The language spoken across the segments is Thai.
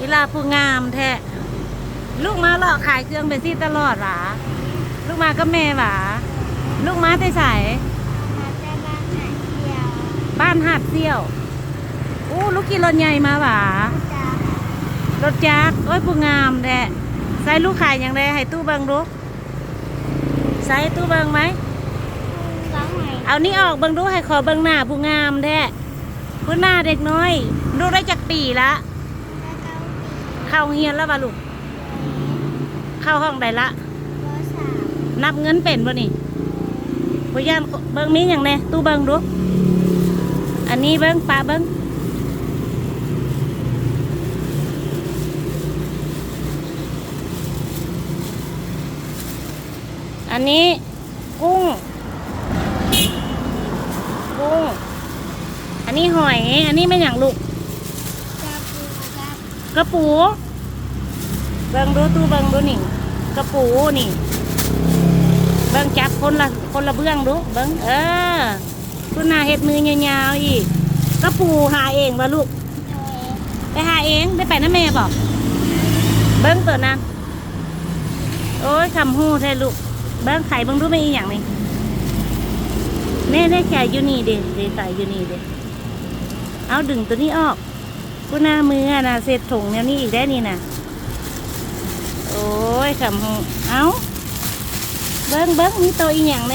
อีลาผู้งามแท้ลูกมาหลอกขายเครื่องเป็นซี่ตลอดหรอลูกมาก็แม่หวาลูกมาแต่ใสมาจากบ้านหาเที่ยวบ้านหาดเซี่ยว อู้ลูกกี่รถใหญ่มาหวาจากรถจักรโอ้ยผู้งามแท้ใส่ลูกขายอย่างไรให้ตู้เบิงดูใส่ตู้เบิงไหมร้องไหนเอานี่ออกเบิงดูให้ขอเบิงหน้าผู้งามแท้ผู้หน้าเด็กน้อยลูกได้จากปีละแล้วก็ เข้าเฮียนแล้ววะลูก เข้าห้องใดละร้อยสามนับเงินเป็นบ่นี่พยานเบิ้งมีอย่างแน่ตู้เบิ้งดู อันนี้เบิ้งปลาเบิ้งอันนี้กุ้ง กุ้ง อันนี้หอย อันนี้ไม่อย่างลูกจะปู กระปูเบิ้งดูตู้เบิ้งดูนี่กระปูนี่ เบิ้งจับคนละคนละเบื้องดูเบิ้งเออคุณนาเห็ดมือยาวๆอีกกระปูหาเองวะลูก ไปหาเองได้ไปนะแม่บอก เบิ้งตัวนั้นโอ้ยคำหู้แท้ลูก เบิ้งไข่เบิ้งดูไม่อีหยังนี่แน่แน่ไข่อยู่นี่เด็เด็ไข่อยู่นี่เด็เอาดึงตัวนี้ออก กูหน้ามืออะนะเศษถุงแนวนี้อีกได้นี่นะโอ้ยคำหูเอาเบิ้งเบิ้งมีตัวอีหยังไหม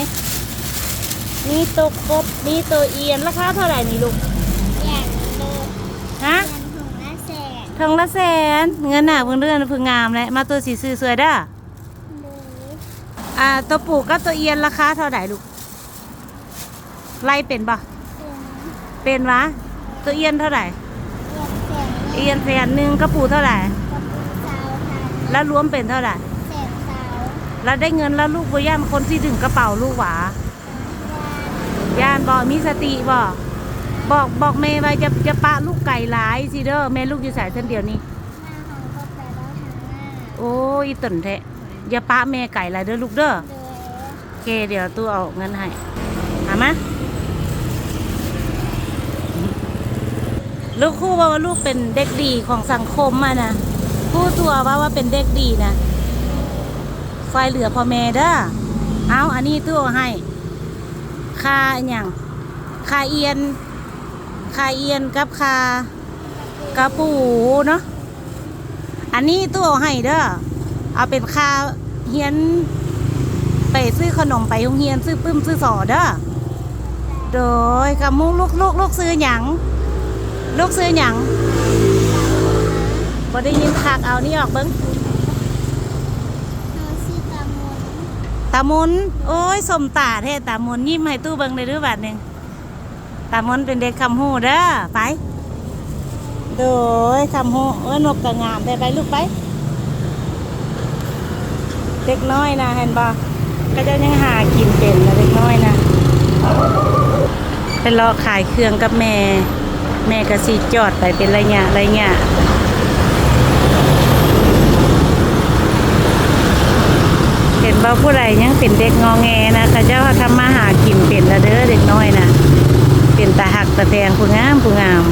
มีตัวกบมีตัวเอียนราคาเท่าไหร่นี่ลูกอย่างโลฮะเงินถุงละแสนทองละแสนเงินหนาเพิ่งเรือนเพิ่งงามเลยมาตัวสีซื้อสวยเด้อหรืออ่าตัวปลูกกับตัวเอียนราคาเท่าไหร่ลูกไล่เป็นบ่ถึงเป็นวะตัวเอียนเท่าไหร่ เรียนแสนเอียนแสนหนึ่งกระปูเท่าไหร่กับปูสาวพันแล้วรวมเป็นเท่าไหร่แสนสาวแล้วได้เงินแล้วลูกบ่ย่านคนที่ถึงกระเป๋าลูกหวาย่านบ่มีสติบ่บอกบอกแม่ว่าจะจะปะลูกไก่หลายสิเด้อแม่ลูกอยู่สายเส้นเดียวนี้หน้าของก็ไปแล้วทางหน้าโอ้ยตนแทะอย่าปะแม่ไก่หลายเด้อลูกเด้อโดยโอเคเดี๋ยวตู้เอาเงินให้หามา ลูกครู่ว่าว่าลูกเป็นเด็กดีของสังคมอะนะคู่ตัวว่าว่าเป็นเด็กดีนะไฟเหลือพ่อแม่เด้อเอาอันนี้ตู้ให้ค่าอหย่างค่าเอียนค่าเอียนกับค่ากระปูเนาะอันนี้ตู้ให้เด้อเอาเป็นค่าเฮียนไปซื้อขนมไปโรงเรียนซื้อปื้มซื้อสอเด้อโดยกับมุกลูกลูกลูกซื้อหยัง ลูกซื้อหยังบ่ได้ยินคักเอานี่ออกเบิ้งโดยชื่อตามุนตามนโอ้ยสมตาแท้ตามนยิ้มให้ตู้เบิ้งได้ด้วยบาทหนึ่งตามนเป็นเด็กคำหูเด้อไปโดยคำหูเอ้ยนกกระงามได้ไปลูกไปเด็กน้อยนะเห็นบ่ก็จะยังหากินเป็นนะเด็กน้อยนะไปรอขายเครื่องกับแม่ แม่ก็สีจอดไปเป็นระยะระยะเห็นว่าผู้ใดยังเป็นเด็กงอแงนะข้าเจ้าทำมาหากินเป็นละเด้อเด็กน้อยนะเป็นตาหักตาแทงผู้งามผู้งาม